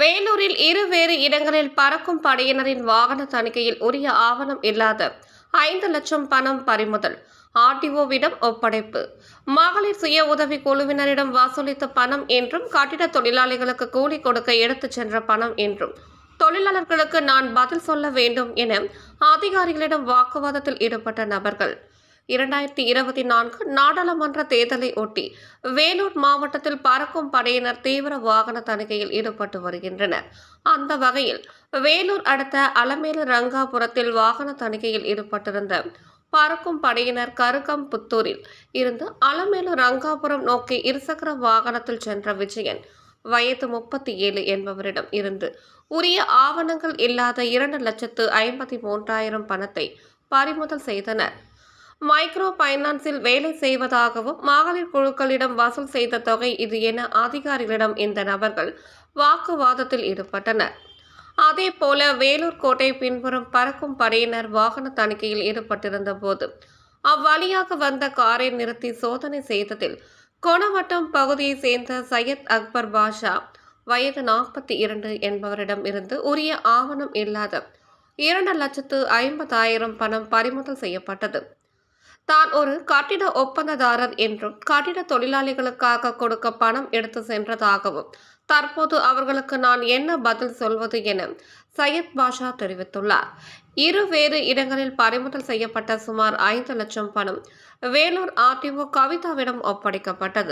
வேலூரில் பறக்கும் படையினரின் வாகன தணிக்கையில் உரிய ஆவணம் இல்லாத ஐந்து லட்சம் பணம் பறிமுதல். ஆர்டிஓவிடம் ஒப்படைப்பு. மகளிர் சுய உதவி குழுவினரிடம் வசூலித்த பணம் என்றும் கட்டிட தொழிலாளிகளுக்கு கூலி கொடுக்க எடுத்துச் சென்ற பணம் என்றும். தொழிலாளர்களுக்கு நான் பதில் சொல்ல வேண்டும் என அதிகாரிகளிடம் வாக்குவாதத்தில் ஈடுபட்ட நபர்கள் இரண்டாயிரத்தி இருபத்தி நான்கு நாடாளுமன்ற தேர்தலை ஒட்டி வேலூர் மாவட்டத்தில் பறக்கும் படையினர் தீவிர வாகன தணிக்கையில் ஈடுபட்டு வருகின்றனர். அந்த வகையில் வேலூர் அடுத்த அலமேலு ரங்காபுரத்தில் வாகன தணிக்கையில் ஈடுபட்டிருந்த பறக்கும் படையினர் கருக்கம்புத்தூரில் இருந்து அலமேலு ரங்காபுரம் நோக்கி இருசக்கர வாகனத்தில் சென்ற விஜயன் வயது முப்பத்தி ஏழு என்பவரிடம் இருந்து உரிய ஆவணங்கள் இல்லாத இரண்டு லட்சத்து ஐம்பத்தி மூன்றாயிரம் பணத்தை பறிமுதல் செய்தனர். மைக்ரோ பைனான்ஸில் வேலை செய்வதாகவும் மகளிர் குழுக்களிடம் வசூல் செய்த தொகை இது என அதிகாரிகளிடம் இந்த நபர்கள் வாக்குவாதத்தில் ஈடுபட்டனர். அதே போல வேலூர் கோட்டை பின்புறம் பறக்கும் படையினர் வாகன தணிக்கையில் ஈடுபட்டிருந்த போது அவ்வழியாக வந்த காரை நிறுத்தி சோதனை செய்ததில் கொணவட்டம் பகுதியைச் சேர்ந்த சையத் அக்பர் பாஷா வயது நாற்பத்தி இரண்டு என்பவரிடம் இருந்து உரிய ஆவணம் இல்லாத இரண்டு லட்சத்து ஐம்பதாயிரம் பணம் பறிமுதல் செய்யப்பட்டது. தான் ஒரு கட்டிட ஒப்பந்ததாரர் என்றும் கட்டிட தொழிலாளிகளுக்காக கொடுக்க பணம் எடுத்து சென்றதாகவும் தற்போது அவர்களுக்கு நான் என்ன பதில் சொல்வது என சையத் பாஷா தெரிவித்துள்ளார். இரு வேறு இடங்களில் பறிமுதல் செய்யப்பட்ட சுமார் ஐந்து லட்சம் பணம் வேலூர் ஆர்டிஓ கவிதாவிடம் ஒப்படைக்கப்பட்டது.